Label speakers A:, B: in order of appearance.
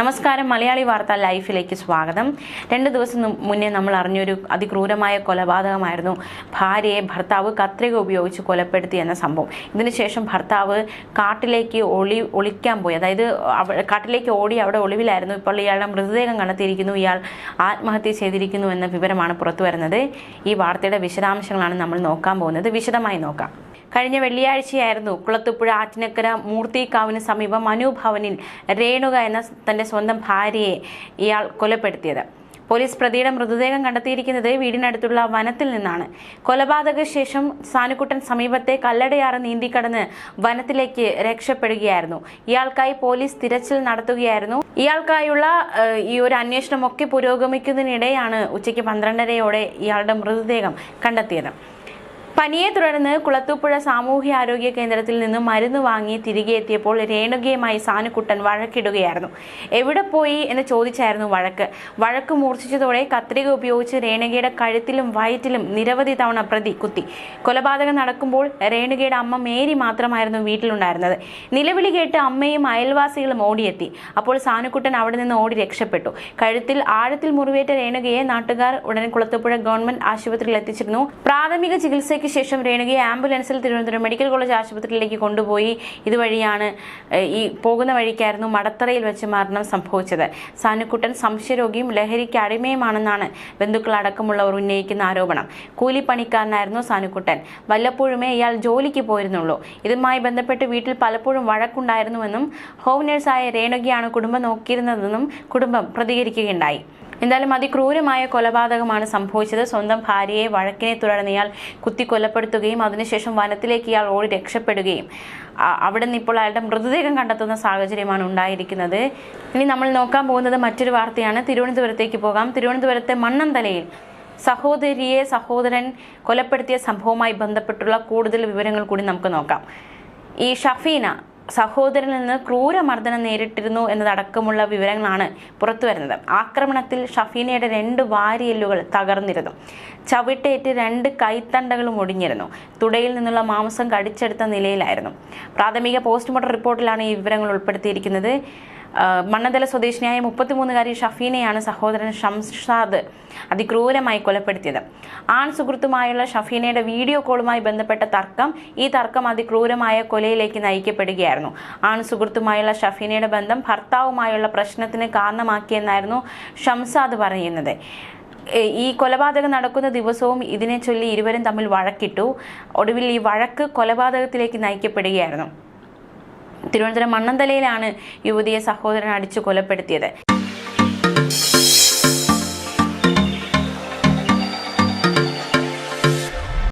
A: നമസ്കാരം. മലയാളി വാർത്ത ലൈഫിലേക്ക് സ്വാഗതം. രണ്ട് ദിവസം മുന്നേ നമ്മൾ അറിഞ്ഞൊരു അതിക്രൂരമായ കൊലപാതകമായിരുന്നു ഭാര്യയെ ഭർത്താവ് കത്രിക ഉപയോഗിച്ച് കൊലപ്പെടുത്തി എന്ന സംഭവം. ഇതിനുശേഷം ഭർത്താവ് കാട്ടിലേക്ക് ഒളി ഒളിക്കാൻ പോയി. അതായത് കാട്ടിലേക്ക് ഓടി അവിടെ ഒളിവിലായിരുന്നു. ഇപ്പോൾ ഇയാളുടെ മൃതദേഹം കണ്ടെത്തിയിരിക്കുന്നു. ഇയാൾ ആത്മഹത്യ ചെയ്തിരിക്കുന്നു എന്ന വിവരമാണ് പുറത്തു വരുന്നത്. ഈ വാർത്തയുടെ വിശദാംശങ്ങളാണ് നമ്മൾ നോക്കാൻ പോകുന്നത്. വിശദമായി നോക്കാം. കഴിഞ്ഞ വെള്ളിയാഴ്ചയായിരുന്നു കുളത്തുപുഴ ആറ്റിനക്കര മൂർത്തിക്കാവിന് സമീപം അനുഭവനിൽ രേണുക എന്ന തന്റെ സ്വന്തം ഭാര്യയെ ഇയാൾ കൊലപ്പെടുത്തിയത്. പോലീസ് പ്രതിയുടെ മൃതദേഹം കണ്ടെത്തിയിരിക്കുന്നത് വീടിനടുത്തുള്ള വനത്തിൽ നിന്നാണ്. കൊലപാതക ശേഷം സാനുക്കുട്ടൻ സമീപത്തെ കല്ലടയാറ് നീന്തിക്കടന്ന് വനത്തിലേക്ക് രക്ഷപ്പെടുകയായിരുന്നു. ഇയാൾക്കായി പോലീസ് തിരച്ചിൽ നടത്തുകയായിരുന്നു. ഇയാൾക്കായുള്ള ഈ ഒരു അന്വേഷണമൊക്കെ പുരോഗമിക്കുന്നതിനിടെയാണ് ഉച്ചയ്ക്ക് പന്ത്രണ്ടരയോടെ ഇയാളുടെ മൃതദേഹം കണ്ടെത്തിയത്. പനിയെ തുടർന്ന് കുളത്തൂപ്പുഴ സാമൂഹ്യ ആരോഗ്യ കേന്ദ്രത്തിൽ നിന്ന് മരുന്ന് വാങ്ങി തിരികെ എത്തിയപ്പോൾ രേണുകയുമായി സാനുക്കുട്ടൻ വഴക്കിടുകയായിരുന്നു. എവിടെ പോയി? എന്ന് ചോദിച്ചായിരുന്നു വഴക്ക്. വഴക്ക് മൂർച്ഛിച്ചതോടെ കത്രിക ഉപയോഗിച്ച് രേണുകയുടെ കഴുത്തിലും വയറ്റിലും നിരവധി തവണ പ്രതി കുത്തി. കൊലപാതകം നടക്കുമ്പോൾ രേണുകയുടെ അമ്മ മേരി മാത്രമായിരുന്നു വീട്ടിലുണ്ടായിരുന്നത്. നിലവിളി കേട്ട് അമ്മയും അയൽവാസികളും ഓടിയെത്തി. അപ്പോൾ സാനുക്കുട്ടൻ അവിടെ നിന്ന് ഓടി രക്ഷപ്പെട്ടു. കഴുത്തിൽ ആഴത്തിൽ മുറിവേറ്റ രേണുകയെ നാട്ടുകാർ ഉടനെ കുളത്തൂപ്പുഴ ഗവൺമെന്റ് ആശുപത്രിയിൽ എത്തിച്ചിരുന്നു. പ്രാഥമിക ചികിത്സയ്ക്ക് ശേഷം രേണുകയെ ആംബുലൻസിൽ തിരുവനന്തപുരം മെഡിക്കൽ കോളേജ് ആശുപത്രിയിലേക്ക് കൊണ്ടുപോയി. ഇതുവഴിയാണ് ഈ പോകുന്ന വഴിക്കായിരുന്നു മടത്തറയിൽ വെച്ച് മരണം സംഭവിച്ചത്. സാനുക്കുട്ടൻ സംശയരോഗിയും ലഹരിക്ക് അടിമയുമാണെന്നാണ് ബന്ധുക്കൾ അടക്കമുള്ളവർ ഉന്നയിക്കുന്ന ആരോപണം. കൂലിപ്പണിക്കാരനായിരുന്നു സാനുക്കുട്ടൻ. വല്ലപ്പോഴുമേ ഇയാൾ ജോലിക്ക് പോയിരുന്നുള്ളൂ. ഇതുമായി ബന്ധപ്പെട്ട് വീട്ടിൽ പലപ്പോഴും വഴക്കുണ്ടായിരുന്നുവെന്നും ഹോം നഴ്സായ രേണുകയാണ് കുടുംബം നോക്കിയിരുന്നതെന്നും കുടുംബം പ്രതികരിക്കുകയുണ്ടായി. എന്തായാലും അതിക്രൂരമായ കൊലപാതകമാണ് സംഭവിച്ചത്. സ്വന്തം ഭാര്യയെ വഴക്കിനെ തുടർന്ന് ഇയാൾ കുത്തി കൊലപ്പെടുത്തുകയും അതിനുശേഷം വനത്തിലേക്ക് ഇയാൾ ഓടി രക്ഷപ്പെടുകയും. അവിടെ നിന്ന് ഇപ്പോൾ അയാളുടെ മൃതദേഹം കണ്ടെത്തുന്ന സാഹചര്യമാണ് ഉണ്ടായിരിക്കുന്നത്. ഇനി നമ്മൾ നോക്കാൻ പോകുന്നത് മറ്റൊരു വാർത്തയാണ്. തിരുവനന്തപുരത്തേക്ക് പോകാം. തിരുവനന്തപുരത്തെ മണ്ണന്തലയിൽ സഹോദരിയെ സഹോദരൻ കൊലപ്പെടുത്തിയ സംഭവവുമായി ബന്ധപ്പെട്ടുള്ള കൂടുതൽ വിവരങ്ങൾ കൂടി നമുക്ക് നോക്കാം. ഈ ഷഫീന സഹോദരനിൽ നിന്ന് ക്രൂരമർദ്ദനം നേരിട്ടിരുന്നു എന്നതടക്കമുള്ള വിവരങ്ങളാണ് പുറത്തു പുറത്തുവരുന്നത്. ആക്രമണത്തിൽ ഷഫീനയുടെ രണ്ട് വാരിയെല്ലുകൾ തകർന്നിരുന്നു. ചവിട്ടേറ്റ് രണ്ട് കൈത്തണ്ടകളും ഒടിഞ്ഞിരുന്നു. തുടയിൽ നിന്നുള്ള മാംസം കടിച്ചെടുത്ത നിലയിലായിരുന്നു. പ്രാഥമിക പോസ്റ്റ്മോർട്ടം റിപ്പോർട്ടിലാണ് ഈ വിവരങ്ങൾ ഉൾപ്പെടുത്തിയിരിക്കുന്നത്. മണ്ണന്തല സ്വദേശിനിയായ മുപ്പത്തിമൂന്നുകാരി ഷഫീനയാണ് സഹോദരൻ ഷംഷാദ് അതിക്രൂരമായി കൊലപ്പെടുത്തിയത്. ആൺ സുഹൃത്തുമായുള്ള ഷഫീനയുടെ വീഡിയോ കോളുമായി ബന്ധപ്പെട്ട തർക്കം ഈ തർക്കം അതിക്രൂരമായ കൊലയിലേക്ക് നയിക്കപ്പെടുകയായിരുന്നു. ആൺ സുഹൃത്തുമായുള്ള ഷഫീനയുടെ ബന്ധം ഭർത്താവുമായുള്ള പ്രശ്നത്തിന് കാരണമാക്കിയെന്നായിരുന്നു ഷംസാദ് പറയുന്നത്. ഈ കൊലപാതകം നടക്കുന്ന ദിവസവും ഇതിനെ ചൊല്ലി ഇരുവരും തമ്മിൽ വഴക്കിട്ടു. ഒടുവിൽ ഈ വഴക്ക് കൊലപാതകത്തിലേക്ക് നയിക്കപ്പെടുകയായിരുന്നു. തിരുവനന്തപുരം മണ്ണന്തലയിലാണ് യുവതിയെ സഹോദരൻ അടിച്ചു കൊലപ്പെടുത്തിയത്.